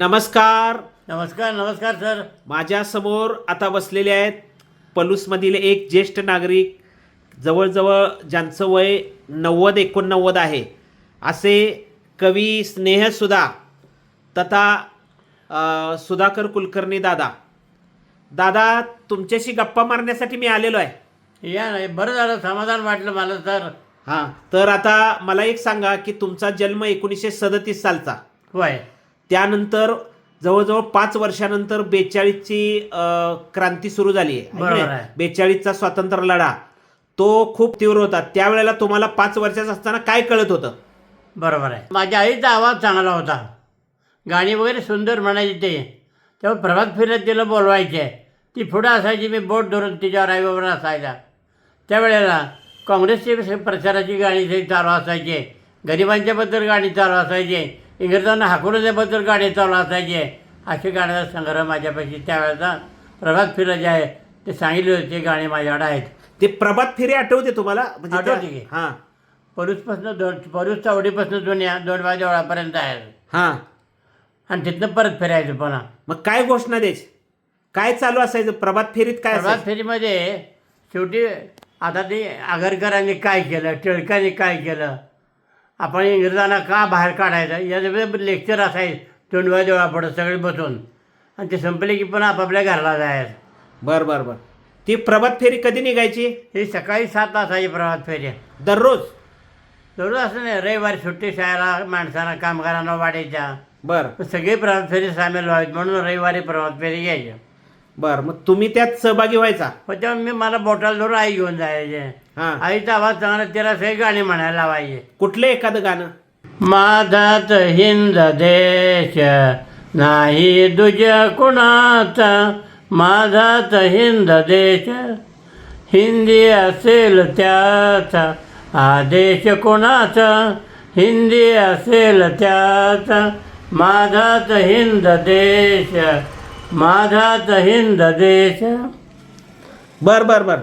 नमस्कार. नमस्कार नमस्कार सर. माझ्यासमोर आता बसलेले आहेत पलूसमधील एक ज्येष्ठ नागरिक. जवळजवळ ज्यांचं वय नव्वद एकोणनव्वद आहे. असे कवी स्नेहसुधा तथा सुधाकर कुलकर्णी दादा. दादा तुमच्याशी गप्पा मारण्यासाठी मी आलेलो आहे. या नाही बरं झालं समाधान वाटलं मला सर. हां तर आता मला एक सांगा की तुमचा जन्म एकोणीसशे सदतीस सालचा. होय. त्यानंतर जवळजवळ पाच वर्षानंतर बेचाळीसची क्रांती सुरू झाली बरोबर आहे. बेचाळीसचा स्वातंत्र्य लढा. तो खूप तीव्र होता. त्यावेळेला तुम्हाला पाच वर्षाचं असताना काय कळत होतं? बरोबर आहे. माझ्या आईचा आवाज चांगला होता. गाणी वगैरे सुंदर म्हणायची ते. तेव्हा प्रभात फिरत तिला बोलवायचे. ती पुढं असायची मी बोट धरून तिच्यावर आईबाबर असायचा. त्यावेळेला काँग्रेसची प्रचाराची गाणी ते चालू असायचे. गरिबांच्याबद्दल गाणी चालू असायचे. इंग्रजांना हाकलण्याबद्दल गाणी चालू असायचे. असे गाण्याचा संग्रह माझ्यापाशी त्यावेळेचा प्रभात फिरत जे आहे ते सांगितले होते गाणी माझ्याकडे आहेत. ते प्रभात फेरी आठवते तुम्हाला? म्हणजे त्या- आठवते की. हां. परूसपासून दोन परूस चवडीपासून जुन्या दोन वाजेवळापर्यंत आहे हां. आणि तिथनं परत फिरायचं पुन्हा. मग काय घोषणा द्यायची? काय चालू असायचं? प्रभात फेरीत काय प्रभात असायचं? फेरीमध्ये शेवटी आता ते आगरकरांनी काय केलं टिळकांनी काय केलं? आपण इंग्रजांना का बाहेर काढायचं? याचं लेक्चर असायचं. तोंडवा देवळापुढं सगळे बसून. आणि ते संपले की पुन्हा आपापल्या घरला जायचं. बरं बरं बरं. ती प्रभात फेरी कधी निघायची? ही सकाळी सात असायची प्रभात फेरी दररोज? दररोज असं नाही. रविवारी सुट्टी शाळेला माणसांना कामगारांना वाढायच्या. बरं. सगळे प्रभात फेरी सामील व्हायचे म्हणून रविवारी प्रभात फेरी घ्यायचे. बरं मग तुम्ही त्यात सहभागी व्हायचा? मग तेव्हा मी मला बोटाला धरून आई घेऊन जायचे. हां. आईचा आवाज चांगला त्याला सगळे गाणी म्हणायला लावायचे. कुठलं एखादं गाणं? माझाच हिंद देश नाही दुज कुणाचा. माझाच हिंद देश हिंदी असेल त्याचा. आदेश कोणाचा? हिंदी असेल त्याचा. माझाच हिंद देश माझाच हिंद देश. बर बर बर.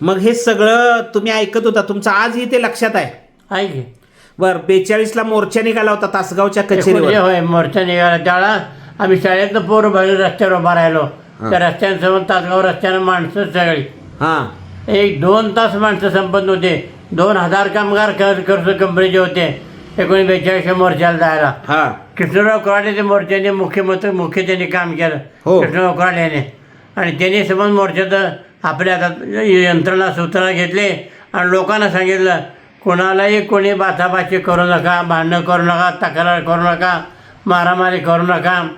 मग हे सगळं तुम्ही ऐकत होता तुमचं आजही ते लक्षात आहे? ऐक बर बेचाळीसला मोर्चा निघाला होता तासगावच्या कचेरीवर. होय मोर्चा निघाला. त्यावेळेला आम्ही शाळेतनं पोरं भरून रस्त्यावर उभा राहिलो. त्या रस्त्यासमोर तासगाव रस्त्यानं माणसं सगळी हां. एक दोन तास माणसं संपन्न होते दोन हजार कामगार खर्च कंपनीचे होते. एकोणीस बेचाळीसच्या मोर्चाला जायला. हां. कृष्णराव कराडे ते मोर्चाने मुख्यमंत्री मुख्य त्यांनी काम केलं. हो. कृष्णराव कराड याने. आणि त्यांनी समज मोर्चाचं आपल्या हातात यंत्रणा सूत्रणा घेतले आणि लोकांना सांगितलं कोणालाही कोणी बाचाबाची करू नका भांडणं करू नका तक्रार करू नका मारामारी करू नका.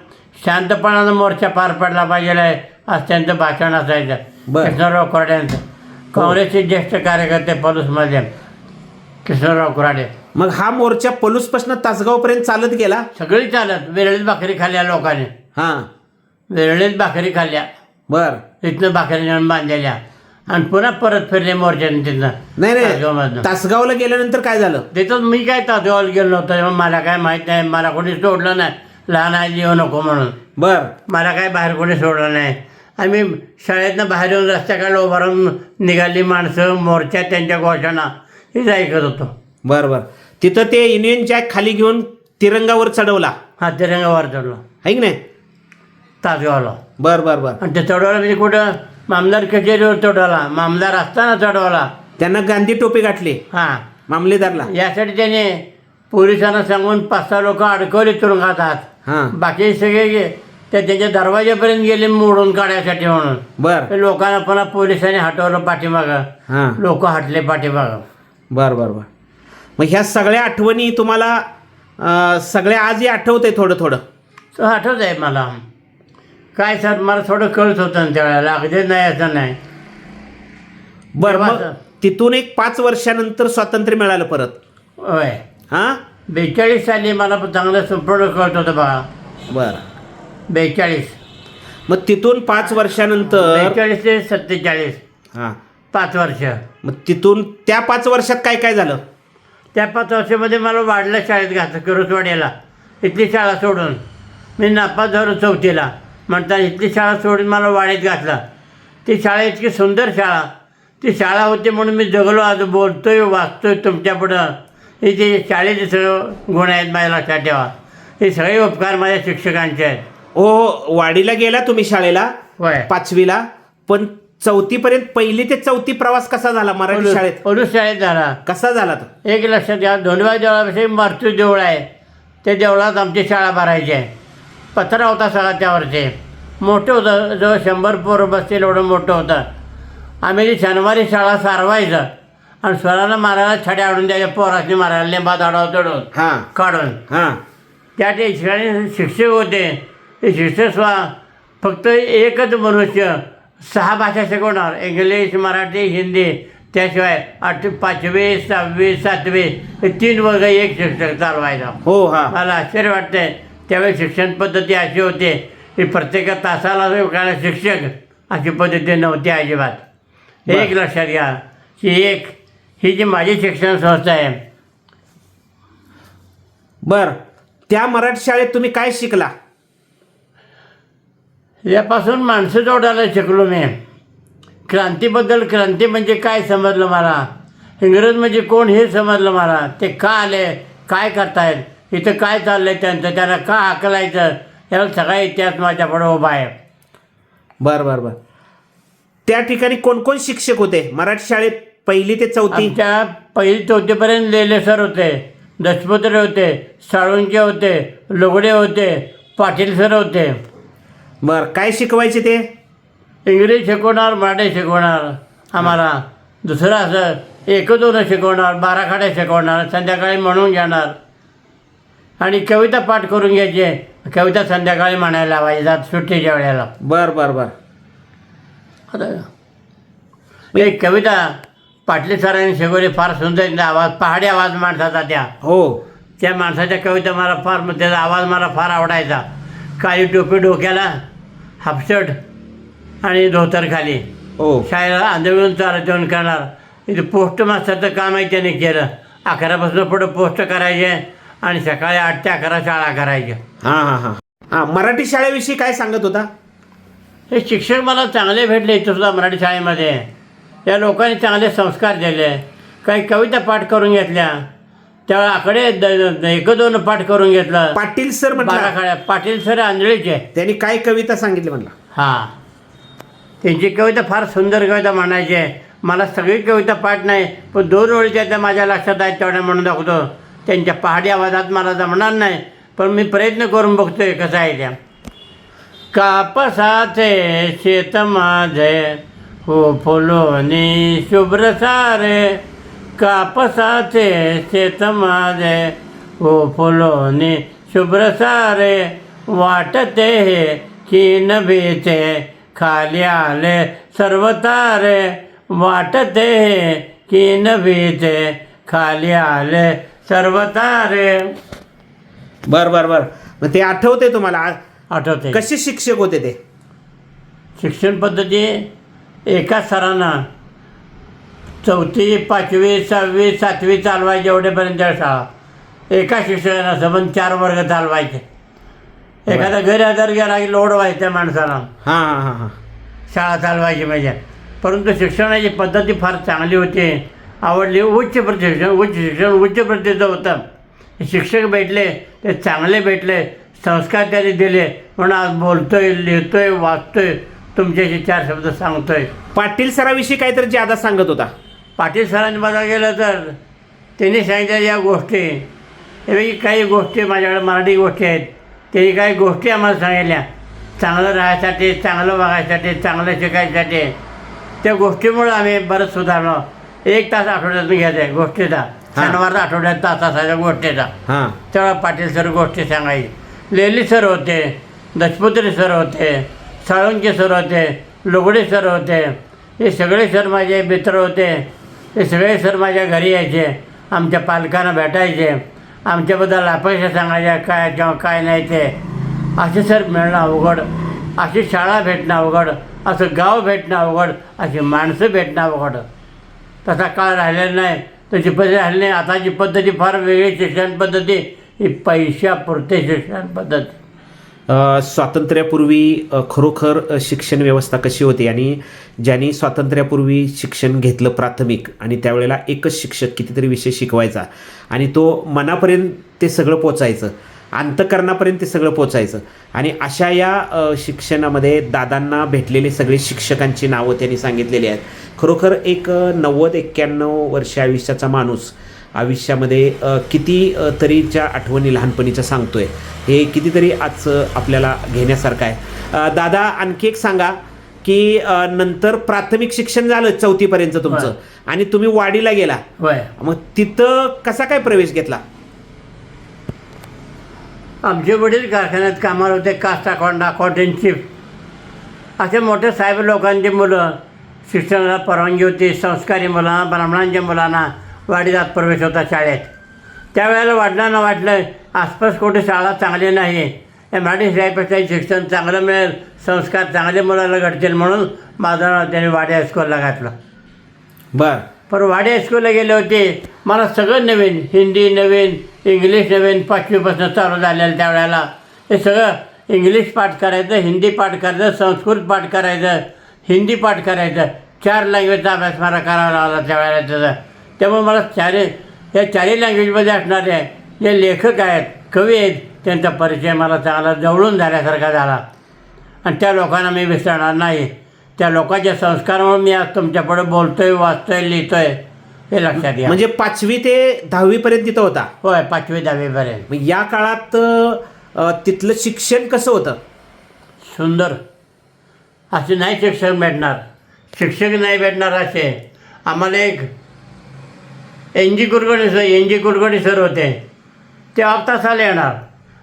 शांतपणानं मोर्चा पार पडला पाहिजे आहे असं त्यांचं भाषण असायचं. कृष्णराव कराड. यांचं काँग्रेसचे ज्येष्ठ कार्यकर्ते पलूसमध्ये कृष्णराव कुराडे. मग हा मोर्चा पलूसपासून तासगावपर्यंत चालत गेला? सगळी चालत. वेरळीत भाकरी खाल्ल्या लोकांनी. हां. वेरळीत भाकरी खाल्ल्या. बर. भाकरी नेऊन बांधलेल्या. आणि पुन्हा परत फिरले मोर्चाने तिथनं. नाही नाही. तासगावमधनं. तासगावला गेल्यानंतर काय झालं? तिथं मी काय तासगावाला गेलो नव्हतो तेव्हा मला काय माहीत नाही. मला कोणी सोडलं नाही. लहान आहे येऊ नको म्हणून. बर. मला काय बाहेर कोणी सोडलं नाही. आम्ही शाळेतनं बाहेर येऊन रस्त्याकडे उभं राहून निघाली माणसं मोर्चा त्यांच्या घोषणा. हेच ऐकत होतो. बर बर. तिथं ते युनियन जॅक खाली घेऊन तिरंगावर चढवला. हा तिरंगावर चढलो. आहे की नाही? तासगावला बर बर बर. आणि ते चढवलं म्हणजे कुठं? मामदार कचेरीवर चढवला मामदार असताना चढवला त्यांना गांधी टोपी गाठली. हां. मामलेदारला. यासाठी त्याने पोलिसांना सांगून पाच सहा लोक अडकवले तुरुंगात आत हां. बाकी सगळे गे- ते त्यांच्या दरवाजापर्यंत गेले मोडून काढायसाठी म्हणून. बर. ते लोकांना पुन्हा पोलिसांनी हटवलं पाठीमागं. हां. लोक हटले पाठीमागं. बर बर बर. मग ह्या सगळ्या आठवणी तुम्हाला अं, सगळ्या आजही आठवते थोडं थोडं? तो आठवत आहे मला. काय सर मला थोडं कळत होतं ना त्यावेळेला. अगदी नाही असं नाही. बर मग तेव्हा- तिथून एक पाच वर्षानंतर स्वातंत्र्य मिळालं परत. होय. हां? बेचाळीस साली मला पण चांगलं संपूर्ण कळत होतं बघा. बर. बेचाळीस. मग तिथून पाच वर्षानंतर बेचाळीस ते सत्तेचाळीस. हां. पाच वर्ष. मग तिथून त्या पाच वर्षात काय काय झालं? त्या पाच वर्षामध्ये मला वाढलं शाळेत घातलं किरोसवाड्याला इथली शाळा सोडून. मी नापास झालो चौथीला. म्हणता इथली शाळा सोडून मला वाड्यात घातलं. ती शाळा इतकी सुंदर शाळा. ती शाळा होती म्हणून मी जगलो आज बोलतोय वाचतोय तुमच्यापुढं हे जे शाळेचे सगळं गुण आहेत माझ्या लक्षात ठेवा. हे सगळे उपकार माझ्या शिक्षकांचे आहेत. हो वाडीला गेला तुम्ही शाळेला? होय. पाचवीला? पण चौथीपर्यंत पहिली ते चौथी प्रवास कसा झाला मराठी शाळेत? पोलीस शाळेत झाला. कसा झाला तो? एक लक्षात घ्या धोंडवा देवळापाशी मारुती देऊळ आहे. त्या देवळात आमची शाळा भरायची आहे. पत्रा होता सगळा त्यावरचे मोठं होतं. जवळ शंभर पोरं बसतील एवढं मोठं होतं. आम्ही शनिवारी शाळा सारवायचं. आणि स्वराला मारायला छड्या आणून द्यायच्या पोरासनी मारायला लिंबा दाडाव हा. काढून. हा. त्या ठिकाणी शिक्षक होते. ते शिक्षक स्वा फक्त एकच मनुष्य सहा भाषा शिकवणार. इंग्लिश मराठी हिंदी त्याशिवाय आठ पाचवी सहावी सातवी हे तीन वर्ग एक शिक्षक चालवायचा. हो हा. मला आश्चर्य वाटते त्यावेळी शिक्षण पद्धती अशी होती की प्रत्येक तासाला एखादा शिक्षक अशी पद्धती नव्हती अजिबात. एक लक्षात घ्या की एक ही जी माझी शिक्षण संस्था आहे. बर. त्या मराठी शाळेत तुम्ही काय शिकला? यापासून माणसं जोडायला शिकलो मी. क्रांतीबद्दल क्रांती म्हणजे काय समजलं मला? इंग्रज म्हणजे कोण हे समजलं मला? ते का आले? काय करतायत? इथं काय चाललंय त्यांचं? त्यांना का हाकलायचं? याला सगळा इतिहास माझ्यापुढे उभा आहे. बर बर बर. त्या ठिकाणी कोण कोण शिक्षक होते? मराठी शाळेत पहिली ते चौथी? आमच्या पहिली चौथीपर्यंत लेले सर होते. दशपत्रे होते साळुंके होते लोगडे होते पाटील सर होते. बर काय शिकवायचे ते? इंग्रजी शिकवणार मराठी शिकवणार. आम्हाला दुसरं असं एक दोन शिकवणार बारा खाड्या शिकवणार संध्याकाळी म्हणून घेणार. आणि कविता पाठ करून घ्यायचे कविता संध्याकाळी म्हणायला लावायची सुट्टीच्या वेळेला बर बर बर. आता एक कविता पाटली सरांनी शिकवली फार सुंदर आवाज पहाडी आवाज माणसाचा त्या. हो. त्या माणसाच्या कविता मला फार त्याचा आवाज मला फार आवडायचा. काळी टोपी डोक्याला हाफशर्ट आणि धोतर खाली. हो. शाळेला आंधळून चालत जेवण करणार. इथे पोस्ट मास्तरचं काम आहे त्याने केलं. अकरापासून पुढं पोस्ट करायचे. आणि सकाळी आठ ते अकरा शाळा करायच्या. हा हा हा. हा मराठी शाळेविषयी काय सांगत होता? हे शिक्षक मला चांगले भेटले इथं सुद्धा मराठी शाळेमध्ये. या लोकांनी चांगले संस्कार दिले. काही कविता पाठ करून घेतल्या. त्यावेळेला आकडे द- द- एक दोन पाठ करून घेतलं. पाटील सर म्हटलं? काड्या पाटील सर आंधळीचे. त्यांनी काय कविता सांगितली म्हणला? हां. त्यांची कविता फार सुंदर कविता म्हणायची. मला सगळी कविता पाठ नाही पण दोन ओळी त्या माझ्या लक्षात आहेत तेवढ्या म्हणून दाखवतो. त्यांच्या पहाडी आवाजात मला जमणार नाही पण मी प्रयत्न करून बघतोय कसं आहे त्या. कापसाचे शेत माझे हो फुलोनी शुभ्र सारे. कापसाचे शेत माझे हो फुलोनी शुभ्र सारे. वाटते हे खीन भीते खाली आले सर्व तारे. वाटते हे खीन भीते खाली आले सर्व तारे बर बर बर. मग ते आठवते तुम्हाला? आ- आठवते कसे शिक्षक होते ते? शिक्षण पद्धती एका सरानं चौथी पाचवी सहावी सातवी चालवायची एवढ्यापर्यंत शाळा. एका शिक्षकानं सबंध चार वर्ग चालवायचे. एखादा घरी आजार गेला की लोड व्हायचं माणसाला. हा हा हा हा. शाळा चालवायची म्हणजे. परंतु शिक्षणाची पद्धती फार चांगली होती. आवडली. उच्च प्रति शिक्षण उच्च शिक्षण उच्च प्रतीचं होतं. शिक्षक भेटले ते चांगले भेटले संस्कार त्यांनी दिले. म्हणून आज बोलतोय लिहितोय वाचतोय तुमच्याशी चार शब्द सांगतोय. पाटील सराविषयी काहीतरी ज्यादा सांगत होता. पाटील सरांनी बघा गेलं तर त्यांनी सांगितल्या या गोष्टी हे काही गोष्टी माझ्याकडे मराठी गोष्टी आहेत. त्यांनी काही गोष्टी आम्हाला सांगितल्या. चांगलं राहायसाठी चांगलं वागायसाठी चांगलं शिकायसाठी. त्या गोष्टीमुळे आम्ही बरंच सुधारलो. एक तास आठवड्यातून घ्यायचा आहे गोष्टीचा. शनिवारचा आठवड्यात तास असायचा गोष्टीचा. हा. तेव्हा पाटील सर गोष्टी सांगायची. लेली सर होते दशपुत्री सर होते साळुंके सर होते लोगडे सर होते. हे सगळे सर माझे मित्र होते. हे सगळे सर माझ्या घरी यायचे. आमच्या पालकांना भेटायचे. आमच्याबद्दल अपेक्षा सांगायच्या काय किंवा काय नाही ते. असे सर मिळणं अवघड. अशी शाळा भेटणं अवघड. असं गाव भेटणं अवघड. अशी माणसं भेटणं अवघड. तसा काळ राहिलेला नाही. त्याची पद्धती राहिली नाही. आताची पद्धती फार वेगळी शिक्षण पद्धती. ही पैशापुरते शिक्षण पद्धती. स्वातंत्र्यापूर्वी खरोखर शिक्षण व्यवस्था कशी होती? आणि ज्यांनी स्वातंत्र्यापूर्वी शिक्षण घेतलं प्राथमिक आणि त्यावेळेला एकच शिक्षक कितीतरी विषय शिकवायचा आणि तो मनापर्यंत ते सगळं पोचायचं. अंतकरणापर्यंत ते सगळं पोचायचं. आणि अशा या शिक्षणामध्ये दादांना भेटलेले सगळे शिक्षकांची नावं त्यांनी सांगितलेली आहेत. खरोखर एक नव्वद एक्क्याण्णव वर्ष आयुष्याचा माणूस आयुष्यामध्ये किती तरीच्या आठवणी लहानपणीच्या सांगतोय हे कितीतरी आज आपल्याला घेण्यासारखं आहे. दादा आणखी एक सांगा की नंतर प्राथमिक शिक्षण झालं चौथीपर्यंत तुमचं. आणि तुम्ही वाडीला गेला. मग तिथं कसा काय प्रवेश घेतला? आमचे वडील कारखान्यात कामाला होते कास्ट अकाउंट अकाउंटंट चीफ असे मोठे साहेब लोकांची मुलं शिक्षणाला परवानगी होती संस्कारी मुलांना ब्राह्मणांच्या मुलांना वाडीत प्रवेश होता शाळेत. त्यावेळेला वडिलांना वाटलं आसपास कुठे शाळा चांगली नाही. या मराठी शाळेपेक्षा शिक्षण चांगलं मिळेल संस्कार चांगले मुलाला घडतील म्हणून माझं नाव त्यांनी वाडी हायस्कूलला घातलं. बर. पण वाडी हायस्कूलला गेले होते मला सगळं नवीन हिंदी नवीन इंग्लिश नवीन पाचवीपासून चालू झालेलं त्यावेळेला. हे सगळं इंग्लिश पाठ करायचं हिंदी पाठ करायचं संस्कृत पाठ करायचं हिंदी पाठ करायचं. चार लँग्वेजचा अभ्यास मला करावा लागला त्यावेळेला त्याचा. त्यामुळे मला चारी या चारही लँग्वेजमध्ये असणारे जे लेखक आहेत कवी आहेत त्यांचा परिचय मला चांगला जवळून झाल्यासारखा झाला. आणि त्या लोकांना मी विसरणार नाही. त्या लोकांच्या संस्कारामुळे मी आज तुमच्यापुढे बोलतोय वाचतोय लिहितोय. हे लक्षात घ्या. म्हणजे पाचवी ते दहावी पर्यंत तिथं होता. होय पाचवी दहावीपर्यंत मग या काळात अ, तिथलं शिक्षण कसं होतं? सुंदर. असे नाही शिक्षक भेटणार. शिक्षक नाही भेटणार असे. आम्हाला एक N G Kulkarni sir N G Kulkarni sir होते. ते तासाला येणार.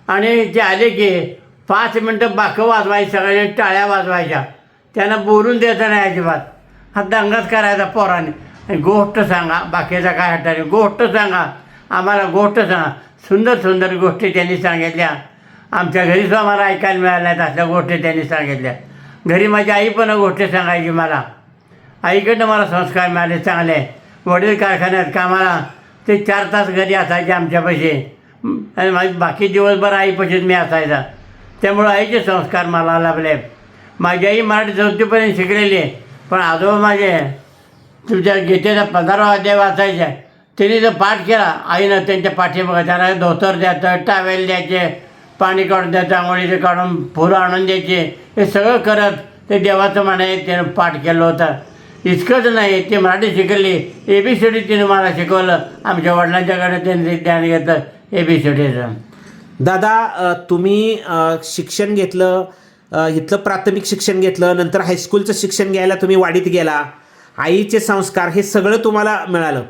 आणि ते आले की पाच मिनटं बाकं वाजवायची सगळ्यांनी टाळ्या वाजवायच्या. त्यांना बोलून द्यायचं नाही अजिबात. हा दंगाच करायचा पोराने. गोष्ट सांगा बाकीचा काय हटाने गोष्ट सांगा. आम्हाला गोष्ट सांगा. सुंदर सुंदर गोष्टी त्यांनी सांगितल्या. आमच्या घरीच आम्हाला ऐकायला मिळाल्या आहेत असल्या गोष्टी त्यांनी सांगितल्या. घरी माझी आई पण गोष्टी सांगायची मला. आईकडनं मला संस्कार मिळाले चांगले. वडील कारखान्यात कामाला ते चार तास घरी असायचे आमच्यापाशी. आणि माझी बाकी दिवसभर आईपाशीच मी असायचा. त्यामुळं आईचे संस्कार मला लाभले. माझी आई मराठी चौथीपर्यंत शिकलेली आहे. पण आजोबा माझे तुमच्या गीतेचा पंधरावा अध्याय वाचायचे तिने जर पाठ केला आईनं त्यांच्या पाठीमागं त्याला धोतर द्यायचं टावेल द्यायचे पाणी काढून द्यायचं आंघोळीचे काढून फुलं आणून द्यायचे. हे सगळं करत ते देवाचं म्हणे त्यानं पाठ केलं होतं. इतकंच नाही ते मराठी शिकली. ए बी सी डी तिने मला शिकवलं. आमच्या वडिलांच्याकडे त्यांनी ज्ञान घेतलं ए बी सी डीचं दादा तुम्ही शिक्षण घेतलं इथलं प्राथमिक शिक्षण घेतलं नंतर हायस्कूलचं शिक्षण घ्यायला तुम्ही वाडीत गेला. आईचे संस्कार हे सगळं तुम्हाला मिळालं.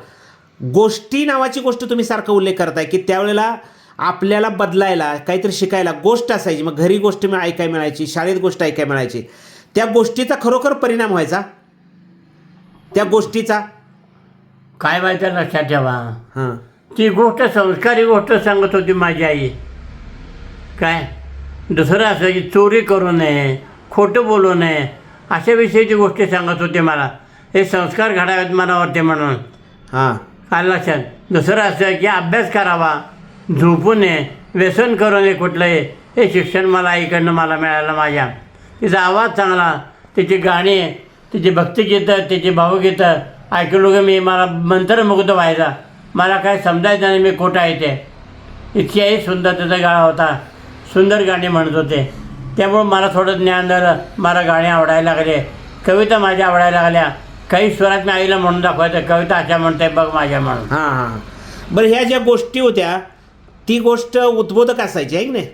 गोष्टी नावाची गोष्ट तुम्ही सारखं उल्लेख करताय की त्यावेळेला आपल्याला बदलायला काहीतरी शिकायला गोष्ट असायची. मग घरी गोष्ट ऐकाय मिळायची शाळेत गोष्ट ऐकाय मिळायची. त्या गोष्टीचा खरोखर परिणाम व्हायचा? त्या गोष्टीचा? काय माहिती लक्षात ठेवा. हां. ती गोष्ट संस्कारी गोष्ट सांगत होती माझी आई. काय? दुसरं असं की चोरी करू नये खोटं बोलू नये अशा विषयीची गोष्टी सांगत होते मला. हे संस्कार घडावेत मनावरती म्हणून. हां. काय लक्षात? दुसरं असं की अभ्यास करावा झोपू नये व्यसन करू नये कुठलंही. हे शिक्षण मला आईकडनं मला मिळालं माझ्या. तिचा आवाज चांगला तिची गाणी तिची भक्तिगीतं तिची भावगीतं. ऐकलो की मी मला मंत्रमुग्ध व्हायचा. मला काय समजायचं नाही मी कुठं आहे ते. इतक्याही सुंदर त्याचा गाळा होता. सुंदर गाणी म्हणत होते. त्यामुळं मला थोडं ज्ञान झालं. मला गाणी आवडायला लागले. कविता माझ्या आवडायला लागल्या. काही स्वरात मी आईला म्हणून दाखवायचं कविता अशा म्हणते बघ माझ्या म्हणून. हां हां. बरं ह्या ज्या गोष्टी होत्या ती गोष्ट उद्बोधक असायची आहे की नाही?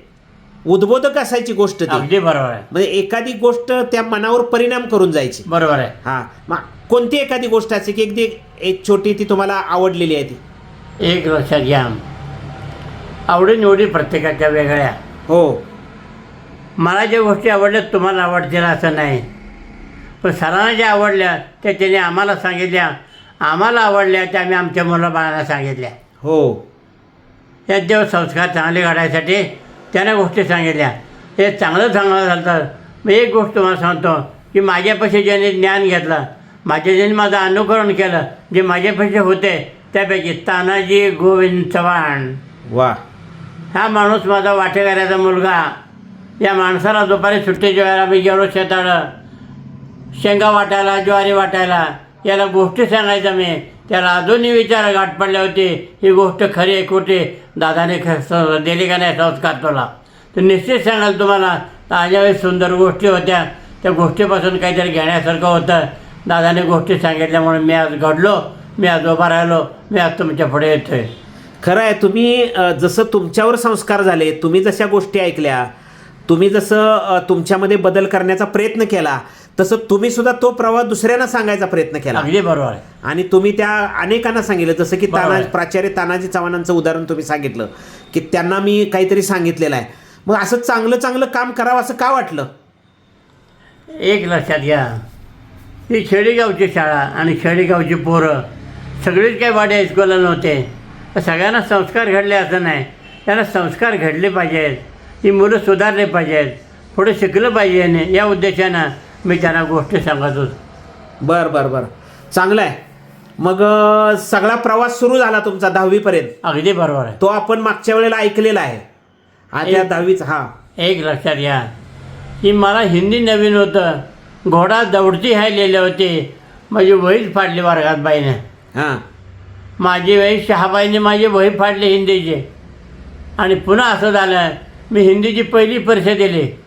उद्बोधक असायची गोष्ट ती. अगदी बरोबर आहे. म्हणजे एखादी गोष्ट त्या मनावर परिणाम करून जायची. बरोबर आहे. हां. मग कोणती एखादी गोष्ट असे की अगदी एक छोटी ती तुम्हाला आवडलेली आहे ती? एक लक्षात घ्या. आवडीनिवडी प्रत्येकाच्या वेगळ्या. हो. मला ज्या गोष्टी आवडल्या तुम्हाला आवडतील असं नाही. पण सरांना ज्या आवडल्या त्या त्याने आम्हाला सांगितल्या. आम्हाला आवडल्या त्या आम्ही आमच्या मुलं बाळांना सांगितल्या. हो. देव संस्कार चांगले घडायसाठी त्याने गोष्टी सांगितल्या. हे चांगलं चांगलं झालं मी एक गोष्ट तुम्हाला सांगतो की माझ्यापाशी ज्याने ज्ञान घेतलं माझ्या ज्याने माझं अनुकरण केलं जे माझ्यापाशी होते त्यापैकी तानाजी गोविंद चव्हाण. वा. हा माणूस माझा वाटेकऱ्याचा मुलगा. या माणसाला दुपारी सुट्टीच्या वेळेला मी गेलो शेताळं शेंगा वाटायला ज्वारी वाटायला याला गोष्टी सांगायचा मी. त्याला अजूनही विचार गाठ पडले होते ही गोष्ट खरी आहे खोटी दादाने ख दिली का नाही संस्कार तुला? तर निश्चित सांगाल तुम्हाला माझ्या वेळेस सुंदर गोष्टी होत्या. त्या गोष्टीपासून काहीतरी घेण्यासारखं होतं. दादाने गोष्टी सांगितल्यामुळे मी आज घडलो. मी आज उभा राहिलो. मी आज तुमच्यापुढे येतोय. खरं आहे तुम्ही जसं तुमच्यावर संस्कार झाले तुम्ही जशा गोष्टी ऐकल्या तुम्ही जसं तुमच्यामध्ये बदल करण्याचा प्रयत्न केला तसं तुम्ही सुद्धा तो प्रवाह दुसऱ्यांना सांगायचा प्रयत्न केला. अगदी बरोबर आहे. आणि तुम्ही त्या अनेकांना सांगितलं जसं की बरोबर ताना आहे. प्राचार्य तानाजी चव्हाणांचं उदाहरण तुम्ही सांगितलं की त्यांना मी काहीतरी सांगितलेलं आहे. मग असं चांगलं चांगलं काम करावं असं का वाटलं? एक लक्षात घ्या. ही खेडेगावची शाळा आणि खेडेगावची पोरं सगळीच काही वाडे हायस्कूलला नव्हते. तर सगळ्यांना संस्कार घडले असं नाही. त्यांना संस्कार घडले पाहिजेत. ही मुलं सुधारले पाहिजेत. पुढे शिकलं पाहिजे या उद्देशानं मी त्यांना गोष्टी सांगत. होतो बर बर बर. चांगलं आहे मग अ, सगळा प्रवास सुरू झाला तुमचा दहावीपर्यंत? अगदी बरोबर आहे. तो आपण मागच्या वेळेला ऐकलेला आहे. एक- दहावीच हा. एक लक्षात घ्या. की मला हिंदी नवीन होतं. घोडा दौडती हाय लिहिले होते. माझी वहीच फाडली वर्गात बाईने. हां. माझी वही शहाबाईने माझी वही फाडली हिंदीची. आणि पुन्हा असं झालं. मी हिंदीची पहिली परीक्षा दिली.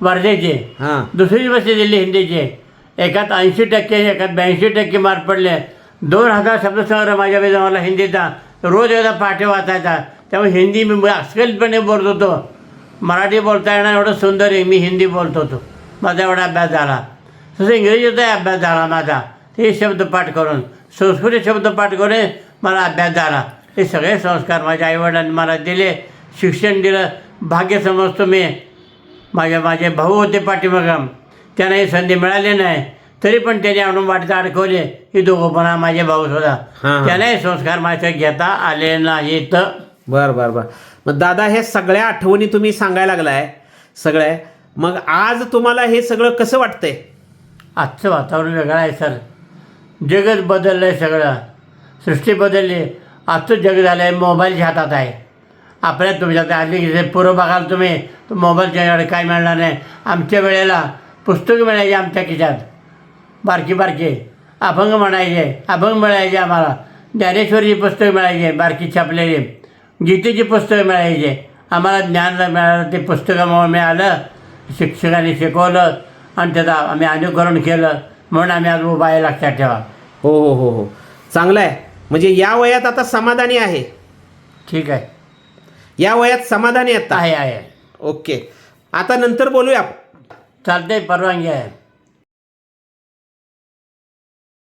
वर्ध्याची हां. दुसरी परीक्षा दिली हिंदीची. एकात ऐंशी टक्के एकात ब्याऐंशी टक्के मार्क पडले. दोन हजार शब्दसंग्रह माझ्या वेळेला मला हिंदीचा. रोज एकदा पाठे वाचायचा. त्यामुळे हिंदी मी अस्खलितपणे बोलत होतो. मराठी बोलता येणार एवढं सुंदर आहे मी हिंदी बोलत होतो. माझा एवढा अभ्यास झाला. तसं इंग्रजीचाही अभ्यास झाला माझा. ते शब्द पाठ करून संस्कृत शब्द पाठ करून मला अभ्यास झाला. हे सगळे संस्कार माझ्या आईवडिलांनी मला दिले. शिक्षण दिलं. भाग्य समजतो मी. माझ्या माझे भाऊ होते पाठीमागं. त्यांना ही संधी मिळाली नाही. तरी पण त्याने आणून वाटत अडकवले. की दोघं पण माझे भाऊ सुद्धा. हां. त्यांनाही संस्कार माझ्या घेता आले नाहीत. बर बर बर. मग दादा हे सगळ्या आठवणी तुम्ही सांगायला लागलाय. सगळ्या मग आज तुम्हाला हे सगळं कसं वाटतंय? आजचं वातावरण वेगळं आहे सर. जगच बदललं आहे सगळं. सृष्टी बदलली. आजचं जग झालं आहे मोबाईलच्या हातात आहे. आपल्या तुमच्यात आली की पूर्व बघाल तुम्ही तर मोबाईलच्या काय मिळणार नाही. आमच्या वेळेला पुस्तकं मिळायची आमच्या खिशात. बारकी बारकी. अभंग म्हणायचे अभंग मिळायचे आम्हाला. ज्ञानेश्वरीची पुस्तकं मिळायचे बारकी छापलेली. गीतेची पुस्तकं मिळायचे. आम्हाला ज्ञान मिळालं ते पुस्तकामुळे मिळालं. शिक्षकांनी शिकवलं आणि त्याचं आम्ही अनुकरण केलं. म्हणून आम्ही आज उभा आहे लक्षात ठेवा. हो हो हो हो. चांगलं आहे. म्हणजे या वयात आता समाधानी आहे. ठीक आहे. या वयात समाधानी आता आहे आहे. ओके. आता नंतर बोलूया आपण. चालतंय परवानगी आहे.